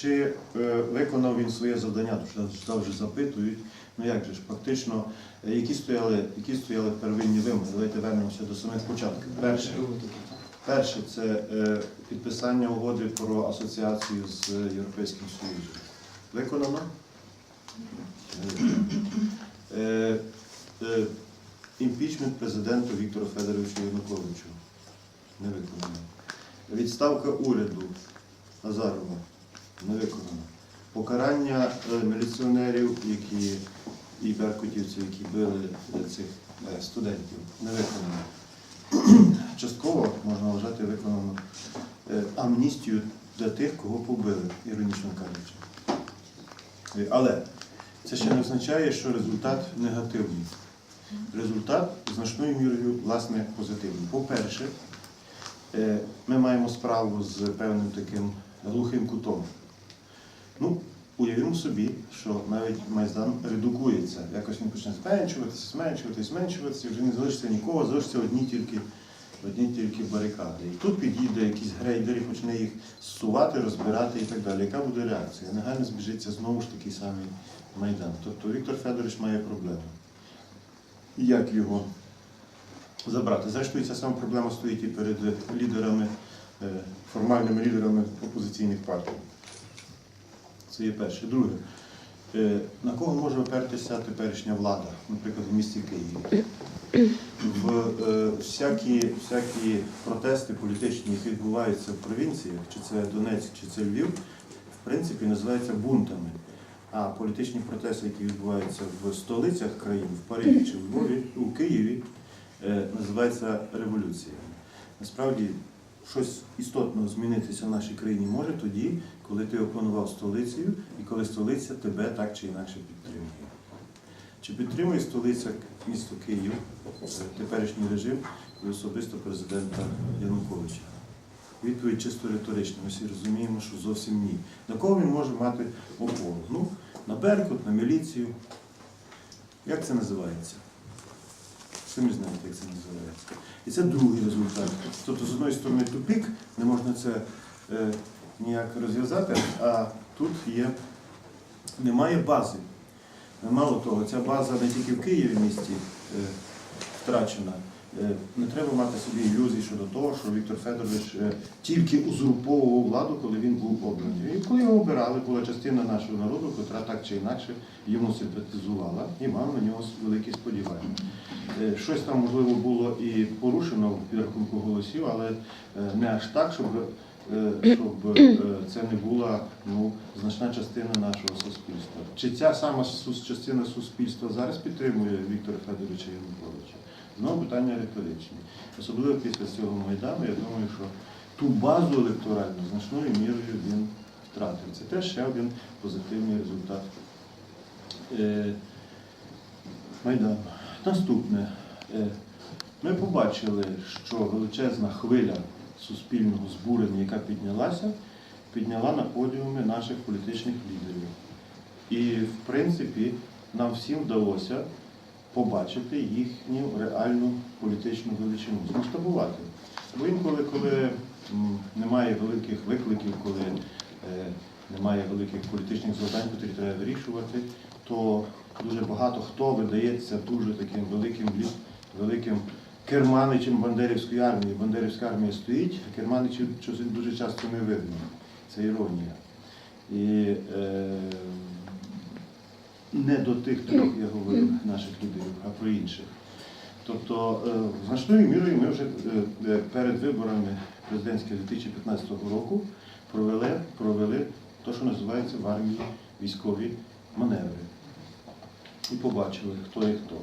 чи е, виконав він своє завдання, тому що завжди запитують. Ну як же ж, фактично, е, які стояли, які стояли первинні вимоги? Давайте вернемося до самих початків. Перше, перше це е, підписання угоди про асоціацію з Європейським Союзом. Виконано? Імпічмент президенту Віктору Федоровичу Януковичу. Не виконано. Відставка уряду Азарова. Не виконано. Покарання е, міліціонерів, які і беркутівців, які били е, цих е, студентів. Не виконано. Частково можна вважати виконано амністію для тих, кого побили, іронічно кажучи. Але це ще не означає, що результат негативний. Результат значною мірою власне позитивний. По-перше, ми маємо справу з певним таким глухим кутом. Ну, уявімо собі, що навіть Майдан редукується. Якось він почне зменшуватися, зменшуватися, зменшуватися, і вже не залишиться нікого, залишиться одні тільки, одні тільки барикади. І тут підійде якийсь грейдер і почне їх зсувати, розбирати і так далі. Яка буде реакція? Негайно збіжиться знову ж такий самий Майдан. Тобто Віктор Федорович має проблему. Як його забрати? Зрештою, ця сама проблема стоїть і перед лідерами, е, формальними лідерами опозиційних партій. Це є перше. Друге, е, на кого може опертися теперішня влада, наприклад, в місті Києві? В е, всякі, всякі протести політичні, які відбуваються в провінціях, чи це Донецьк, чи це Львів, в принципі, називаються бунтами. А політичні протести, які відбуваються в столицях країн, в Парижі чи в Львові, у Києві, е, називаються революціями. Насправді, щось істотно змінитися в нашій країні може тоді, коли ти опанував столицею і коли столиця тебе так чи інакше підтримує. Чи підтримує столиця місто Київ, теперішній режим і особисто президента Януковича? Відповідь чисто риторична. Ми всі розуміємо, що зовсім ні. На кого він може мати опору? Ну, на Беркут, на міліцію. Як це називається? Самі знаєте, як це називається. І це другий результат. Тобто, з одної сторони, тупік, не можна це е, ніяк розв'язати, а тут є, немає бази. Мало того, ця база не тільки в Києві місті е, втрачена. Е, Не треба мати собі ілюзій щодо того, що Віктор Федорович е, тільки узурповував владу, коли він був обраний. І коли його обирали, була частина нашого народу, яка так чи інакше йому симпатизувала і мав на нього великі сподівання. Е, Щось там, можливо, було і порушено в підрахунку голосів, але е, не аж так, щоб, е, щоб це не була ну, значна частина нашого суспільства. Чи ця сама частина суспільства зараз підтримує Віктора Федоровича Януковича? Знову питання риторичні. Особливо після цього Майдану, я думаю, що ту базу електоральну значною мірою він втратив. Це теж ще один позитивний результат Майдану. Наступне. Е, Ми побачили, що величезна хвиля суспільного збурення, яка піднялася, підняла на подіуми наших політичних лідерів. І, в принципі, нам всім вдалося побачити їхню реальну політичну величину, змасштабувати. Бо інколи, коли немає великих викликів, коли е, немає великих політичних завдань, які треба вирішувати, то багато хто видається дуже таким великим великим керманичем Бандерівської армії. Бандерівська армія стоїть, а керманичів дуже часто не видно. Це іронія. І е, не до тих трьох я говорю наших лідерів, а про інших. Тобто, е, значною мірою ми вже е, перед виборами президентських 2015 року провели, провели те, що називається в армії військові маневри. І побачили, хто і хто.